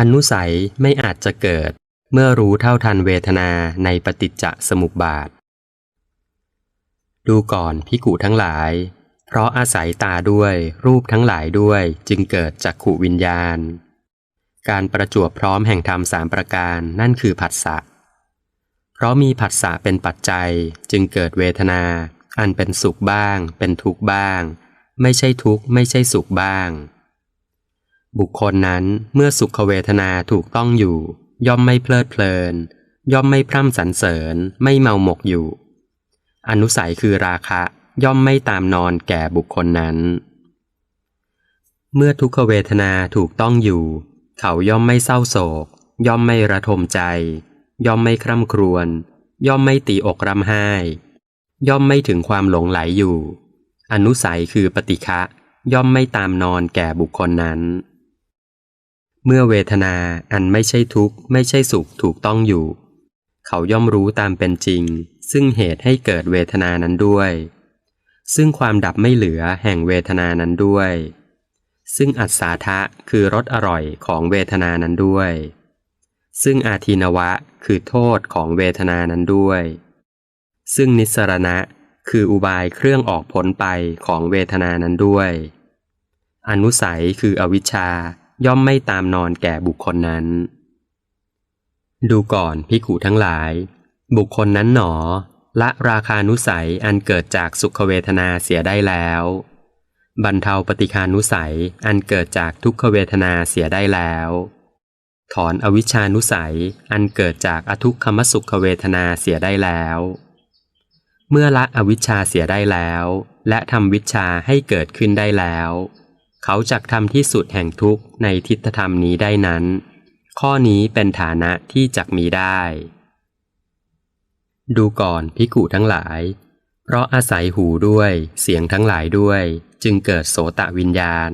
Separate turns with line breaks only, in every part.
อนุสัยไม่อาจจะเกิด เมื่อรู้เท่าทันเวทนาในปฏิจจสมุปบาท ดูก่อนพิกูทั้งหลาย เพราะอาศัยตาด้วยรูปทั้งหลายด้วยจึงเกิดจักขุวิญญาณ การประจวบพร้อมแห่งธรรมสามประการนั่นคือผัสสะ เพราะมีผัสสะเป็นปัจจัยจึงเกิดเวทนา อันเป็นสุขบ้าง เป็นทุกข์บ้าง ไม่ใช่ทุกข์ไม่ใช่สุขบ้าง บุคคลนั้นเมื่อสุขเวทนาถูกต้องอยู่ ย่อมไม่เพลิดเพลิน ย่อมไม่พร่ำสรรเสริญ ไม่เมาหมกอยู่ อนุสัยคือราคะ ย่อมไม่ตามนอนแก่บุคคลนั้น เมื่อทุกขเวทนาถูกต้องอยู่ เขาย่อมไม่เศร้าโศก ย่อมไม่ระทมใจ ย่อมไม่คร่ำครวญ ย่อมไม่ตีอกรำไห้ ย่อมไม่ถึงความหลงไหลอยู่ อนุสัยคือปฏิฆะย่อมไม่ตามนอนแก่บุคคลนั้น เมื่อเวทนาอันไม่ใช่ทุกข์ ไม่ใช่สุขถูกต้องอยู่ เขาย่อมรู้ตามเป็นจริง ซึ่งเหตุให้เกิดเวทนานั้นด้วย ซึ่งความดับไม่เหลือแห่งเวทนานั้นด้วย ซึ่งอัศาทะคือรสอร่อยของเวทนานั้นด้วย ซึ่งอาทีนวะคือโทษของเวทนานั้นด้วย ซึ่งนิสรณะคืออุบายเครื่องออกผลไปของเวทนานั้นด้วย อนุสัยคืออวิชชา ย่อมไม่ตามนอนแก่บุคคลนั้น ดูก่อนพิกูทั้งหลาย บุคคลนั้นหนอ ละราคานุสัยอันเกิดจากสุขเวทนาเสียได้แล้ว บรรเทาปฏิคานุสัยอันเกิดจากทุกขเวทนาเสียได้แล้ว ถอนอวิชานุสัยอันเกิดจากอทุกขมสุขเวทนาเสียได้แล้ว เมื่อละอวิชชาเสียได้แล้ว และทำวิชาให้เกิดขึ้นได้แล้ว เขาจักทำที่สุดแห่งทุกข์ในทิฏฐธรรมนี้ได้นั้น ข้อนี้เป็นฐานะที่จักมีได้ ดูก่อนพิกูทั้งหลาย เพราะอาศัยหูด้วย เสียงทั้งหลายด้วย จึงเกิดโสตะวิญญาณ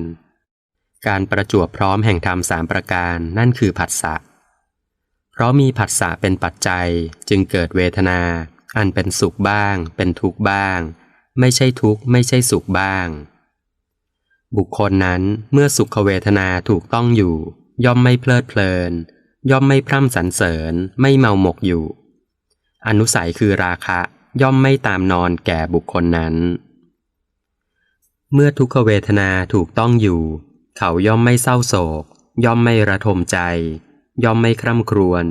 การประจวบพร้อมแห่งธรรมสามประการนั่นคือผัสสะเพราะมีผัสสะเป็นปัจจัยจึงเกิดเวทนา อันเป็นสุขบ้าง เป็นทุกข์บ้าง ไม่ใช่ทุกข์ไม่ใช่สุขบ้าง บุคคลนั้นเมื่อสุขเวทนาถูกต้องอยู่ ย่อมไม่เพลิดเพลิน ย่อมไม่พร่ำสรรเสริญ ไม่เมาหมกอยู่ อนุสัยคือราคะ ย่อมไม่ตามนอนแก่บุคคลนั้น เมื่อทุกขเวทนาถูกต้องอยู่ เขาย่อมไม่เศร้าโศก ย่อมไม่ระทมใจ ย่อมไม่คร่ำครวญ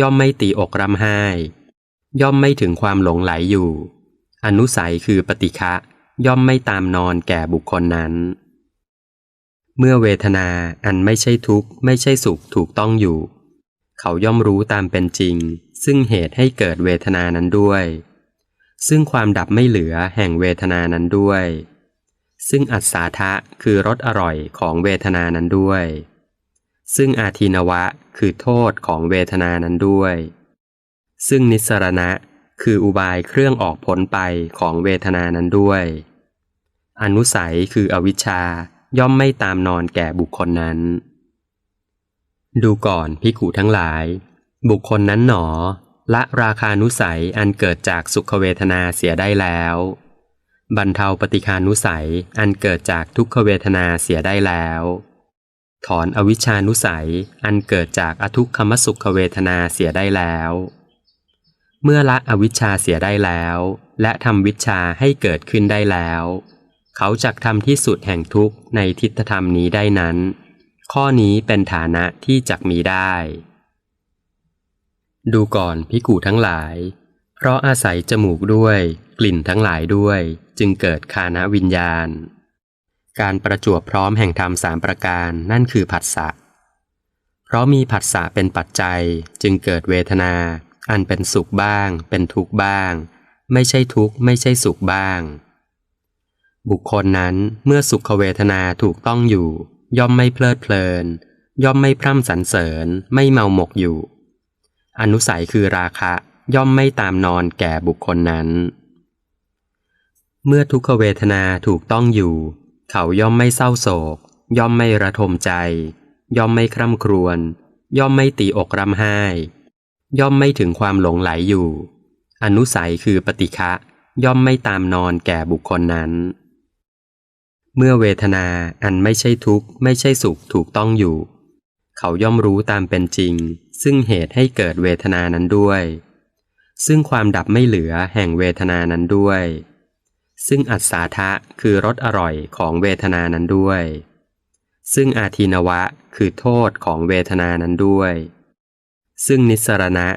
ย่อมไม่ตีอกรำไห้ ย่อมไม่ถึงความหลงไหลอยู่ อนุสัยคือปฏิฆะย่อมไม่ตามนอนแก่บุคคลนั้น เมื่อเวทนาอันไม่ใช่ทุกข์ ไม่ใช่สุขถูกต้องอยู่ เขาย่อมรู้ตามเป็นจริง ซึ่งเหตุให้เกิดเวทนานั้นด้วย ซึ่งความดับไม่เหลือแห่งเวทนานั้นด้วย ซึ่งอัศาทะคือรสอร่อยของเวทนานั้นด้วย ซึ่งอาทีนวะคือโทษของเวทนานั้นด้วย ซึ่งนิสรณะคืออุบายเครื่องออกผลไปของเวทนานั้นด้วย อนุสัยคืออวิชชา ย่อมไม่ตามนอนแก่บุคคลนั้น ดูก่อนพิกูทั้งหลาย บุคคลนั้นหนอ ละราคานุสัยอันเกิดจากสุขเวทนาเสียได้แล้วบรรเทาปฏิคานุสัยอันเกิดจากทุกขเวทนาเสียได้แล้ว ถอนอวิชานุสัยอันเกิดจากอทุกขมสุขเวทนาเสียได้แล้ว เมื่อละอวิชชาเสียได้แล้ว และทำวิชาให้เกิดขึ้นได้แล้ว เขาจักทำที่สุดแห่งทุกข์ในทิฏฐธรรมนี้ได้นั้น ข้อนี้เป็นฐานะที่จักมีได้ ดูก่อนพิกูทั้งหลาย เพราะอาศัยจมูกด้วย กลิ่นทั้งหลายด้วย จึงเกิดคานวิญญาณ การประจวบพร้อมแห่งธรรมสามประการนั่นคือผัสสะเพราะมีผัสสะเป็นปัจจัยจึงเกิดเวทนา อันเป็นสุขบ้าง เป็นทุกข์บ้าง ไม่ใช่ทุกข์ไม่ใช่สุขบ้าง บุคคลนั้นเมื่อสุขเวทนาถูกต้องอยู่ ย่อมไม่เพลิดเพลิน ย่อมไม่พร่ำสรรเสริญ ไม่เมาหมกอยู่ อนุสัยคือราคะย่อมไม่ตามนอนแก่บุคคลนั้น เมื่อทุกขเวทนาถูกต้องอยู่ เขาย่อมไม่เศร้าโศก ย่อมไม่ระทมใจ ย่อมไม่คร่ำครวญ ย่อมไม่ตีอกรำไห้ ย่อมไม่ถึงความหลงไหลอยู่ อนุสัยคือปฏิฆะย่อมไม่ตามนอนแก่บุคคลนั้น เมื่อเวทนาอันไม่ใช่ทุกข์ไม่ใช่สุขถูกต้องอยู่ เขาย่อมรู้ตามเป็นจริง ซึ่งเหตุให้เกิดเวทนานั้นด้วย ซึ่งความดับไม่เหลือแห่งเวทนานั้นด้วย ซึ่งอัศาทะคือรสอร่อยของเวทนานั้นด้วย ซึ่งอาทินวะคือโทษของเวทนานั้นด้วย ซึ่งนิสรณะ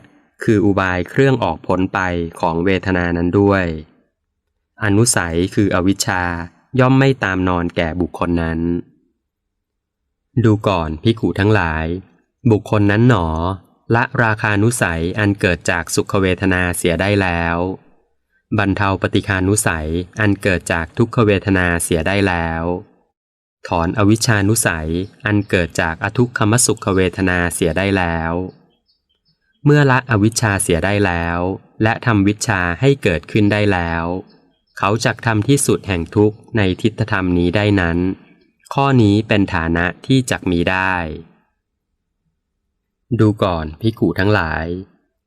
คืออุบายเครื่องออกผลไปของเวทนานั้นด้วย อนุสัยคืออวิชชา ย่อมไม่ตามนอนแก่บุคคลนั้น ดูก่อนพิขุทั้งหลาย บุคคลนั้นหนอ ละราคานุสัยอันเกิดจากสุขเวทนาเสียได้แล้ว บรรเทาปฏิคานุสัยอันเกิดจากทุกขเวทนาเสียได้แล้ว ถอนอวิชานุสัยอันเกิดจากอทุกขมสุขเวทนาเสียได้แล้ว เมื่อละอวิชชาเสียได้แล้ว และทำวิชาให้เกิดขึ้นได้แล้ว เขาจักทำที่สุดแห่งทุกข์ในทิฏฐธรรมนี้ได้นั้น ข้อนี้เป็นฐานะที่จักมีได้ ดูก่อนพิกูทั้งหลาย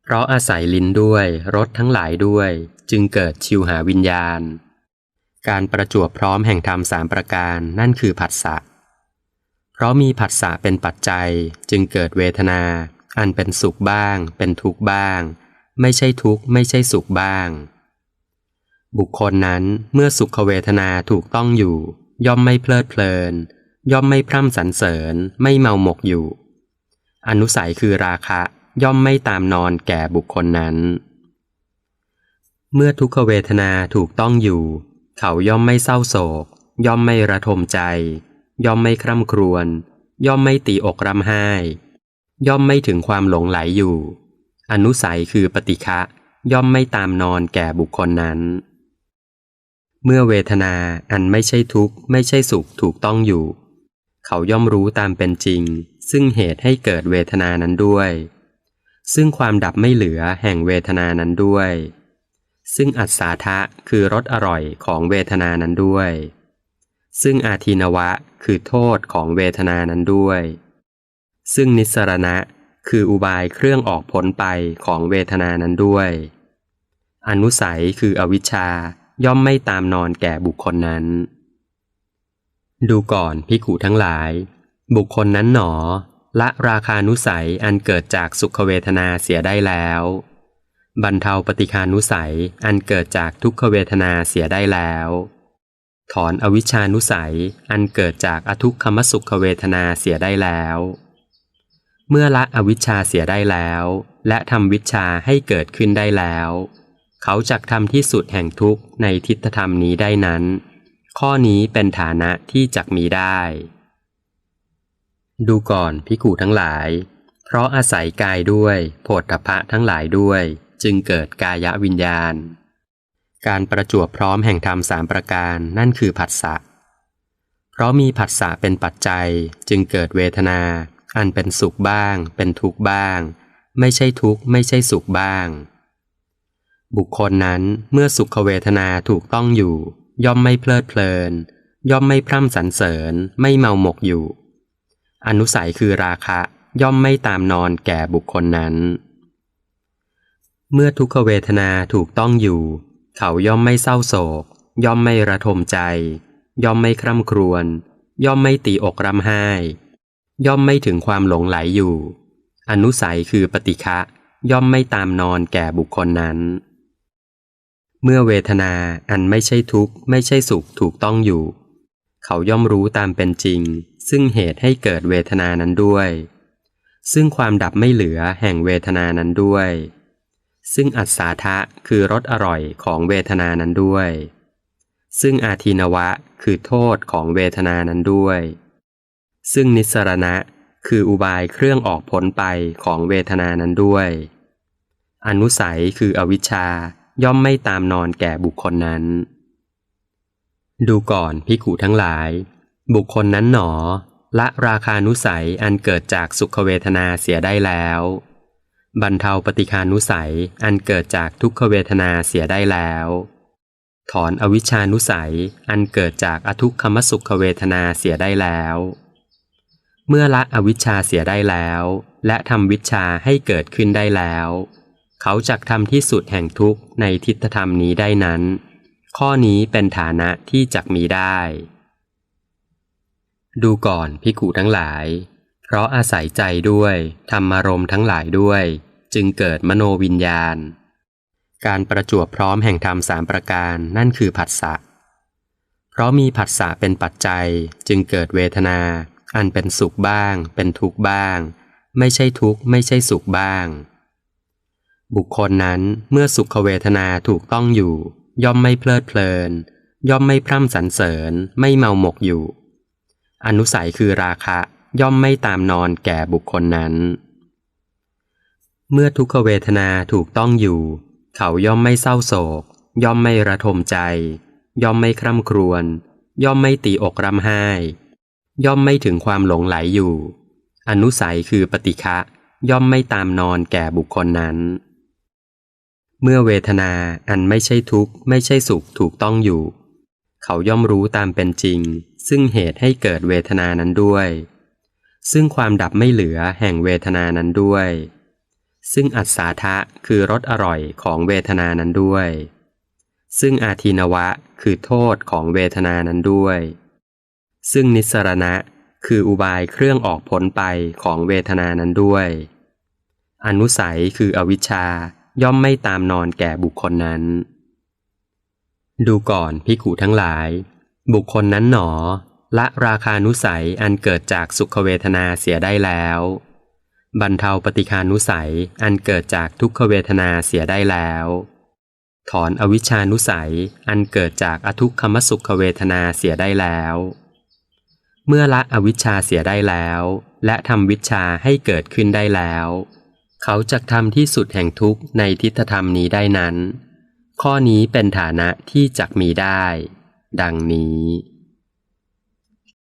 เพราะอาศัยลิ้นด้วยรสทั้งหลายด้วย จึงเกิดชิวหาวิญญาณ การประจวบพร้อมแห่งธรรมสามประการนั่นคือผัสสะเพราะมีผัสสะเป็นปัจจัยจึงเกิดเวทนา อันเป็นสุขบ้าง เป็นทุกข์บ้าง ไม่ใช่ทุกข์ไม่ใช่สุขบ้าง บุคคลนั้นเมื่อสุขเวทนาถูกต้องอยู่ ย่อมไม่เพลิดเพลิน ย่อมไม่พร่ำสรรเสริญ ไม่เมาหมกอยู่ อนุสัยคือราคะ ย่อมไม่ตามนอนแก่บุคคลนั้น เมื่อทุกขเวทนาถูกต้องอยู่ เขาย่อมไม่เศร้าโศก ย่อมไม่ระทมใจ ย่อมไม่คร่ำครวญ ย่อมไม่ตีอกรำไห้ ย่อมไม่ถึงความหลงไหลอยู่ อนุสัยคือปฏิฆะย่อมไม่ตามนอนแก่บุคคลนั้น เมื่อเวทนาอันไม่ใช่ทุกข์ ไม่ใช่สุขถูกต้องอยู่ เขาย่อมรู้ตามเป็นจริง ซึ่งเหตุให้เกิดเวทนานั้นด้วย ซึ่งความดับไม่เหลือแห่งเวทนานั้นด้วย ซึ่งอัศาทะคือรสอร่อยของเวทนานั้นด้วย ซึ่งอาทินวะคือโทษของเวทนานั้นด้วย ซึ่งนิสรณะคืออุบายเครื่องออกผลไปของเวทนานั้นด้วย อนุสัยคืออวิชชา ย่อมไม่ตามนอนแก่บุคคลนั้น ดูก่อนพิขุทั้งหลาย บุคคลนั้นหนอ ละราคานุสัยอันเกิดจากสุขเวทนาเสียได้แล้วบรรเทาปฏิคานุสัยอันเกิดจากทุกขเวทนาเสียได้แล้ว ถอนอวิชานุสัยอันเกิดจากอทุกขมสุขเวทนาเสียได้แล้ว เมื่อละอวิชชาเสียได้แล้ว และทำวิชาให้เกิดขึ้นได้แล้ว เขาจักทำที่สุดแห่งทุกข์ในทิฏฐธรรมนี้ได้นั้น ข้อนี้เป็นฐานะที่จักมีได้ ดูก่อนพิกูทั้งหลาย เพราะอาศัยกายด้วยโผฏฐพะทั้งหลายด้วย จึงเกิดกายวิญญาณ การประจวบพร้อมแห่งธรรมสามประการนั่นคือผัสสะเพราะมีผัสสะเป็นปัจจัยจึงเกิดเวทนา อันเป็นสุขบ้าง เป็นทุกข์บ้าง ไม่ใช่ทุกข์ไม่ใช่สุขบ้าง บุคคลนั้นเมื่อสุขเวทนาถูกต้องอยู่ ย่อมไม่เพลิดเพลิน ย่อมไม่พร่ำสรรเสริญ ไม่เมาหมกอยู่ อนุสัยคือราคะ ย่อมไม่ตามนอนแก่บุคคลนั้น เมื่อทุกขเวทนาถูกต้องอยู่ เขาย่อมไม่เศร้าโศก ย่อมไม่ระทมใจ ย่อมไม่คร่ำครวญ ย่อมไม่ตีอกรำไห้ ย่อมไม่ถึงความหลงไหลอยู่ อนุสัยคือปฏิฆะย่อมไม่ตามนอนแก่บุคคลนั้น เมื่อเวทนาอันไม่ใช่ทุกข์ ไม่ใช่สุขถูกต้องอยู่ เขาย่อมรู้ตามเป็นจริง ซึ่งเหตุให้เกิดเวทนานั้นด้วย ซึ่งความดับไม่เหลือแห่งเวทนานั้นด้วย ซึ่งอัศาทะคือรสอร่อยของเวทนานั้นด้วย ซึ่งอาทินวะคือโทษของเวทนานั้นด้วย ซึ่งนิสรณะคืออุบายเครื่องออกผลไปของเวทนานั้นด้วย อนุสัยคืออวิชชา ย่อมไม่ตามนอนแก่บุคคลนั้น ดูก่อนพิกูทั้งหลาย บุคคลนั้นหนอ ละราคานุสัยอันเกิดจากสุขเวทนาเสียได้แล้วบรรเทาปฏิคานุสัยอันเกิดจากทุกขเวทนาเสียได้แล้ว ถอนอวิชานุสัยอันเกิดจากอทุกขมสุขเวทนาเสียได้แล้ว เมื่อละอวิชชาเสียได้แล้ว และทำวิชาให้เกิดขึ้นได้แล้ว เขาจักทำที่สุดแห่งทุกข์ในทิฏฐธรรมนี้ได้นั้น ข้อนี้เป็นฐานะที่จักมีได้ ดูก่อนพิกูทั้งหลาย เพราะอาศัยใจด้วยธรรมารมทั้งหลายด้วย จึงเกิดมโนวิญญาณ การประจวบพร้อมแห่งธรรมสามประการนั่นคือผัสสะเพราะมีผัสสะเป็นปัจจัยจึงเกิดเวทนา อันเป็นสุขบ้าง เป็นทุกข์บ้าง ไม่ใช่ทุกข์ไม่ใช่สุขบ้าง บุคคลนั้นเมื่อสุขเวทนาถูกต้องอยู่ ย่อมไม่เพลิดเพลิน ย่อมไม่พร่ำสรรเสริญ ไม่เมาหมกอยู่ อนุสัยคือราคะย่อมไม่ตามนอนแก่บุคคลนั้น เมื่อทุกขเวทนาถูกต้องอยู่ เขาย่อมไม่เศร้าโศก ย่อมไม่ระทมใจ ย่อมไม่คร่ำครวญ ย่อมไม่ตีอกรำไห้ ย่อมไม่ถึงความหลงไหลอยู่ อนุสัยคือปฏิฆะย่อมไม่ตามนอนแก่บุคคลนั้น เมื่อเวทนาอันไม่ใช่ทุกข์ไม่ใช่สุขถูกต้องอยู่ เขาย่อมรู้ตามเป็นจริง ซึ่งเหตุให้เกิดเวทนานั้นด้วย ซึ่งความดับไม่เหลือแห่งเวทนานั้นด้วย ซึ่งอัศาทะคือรสอร่อยของเวทนานั้นด้วย ซึ่งอาทีนวะคือโทษของเวทนานั้นด้วย ซึ่งนิสรณะคืออุบายเครื่องออกผลไปของเวทนานั้นด้วย อนุสัยคืออวิชชา ย่อมไม่ตามนอนแก่บุคคลนั้น ดูก่อนพิกูทั้งหลาย บุคคลนั้นหนอ ละราคานุสัยอันเกิดจากสุขเวทนาเสียได้แล้ว บรรเทาปฏิคานุสัยอันเกิดจากทุกขเวทนาเสียได้แล้ว ถอนอวิชชานุสัยอันเกิดจากอทุกขมสุขเวทนาเสียได้แล้ว เมื่อละอวิชชาเสียได้แล้ว และทำวิชาให้เกิดขึ้นได้แล้ว เขาจะทำที่สุดแห่งทุกข์ในทิฏฐธรรมนี้ได้นั้น ข้อนี้เป็นฐานะที่จักมีได้ ดังนี้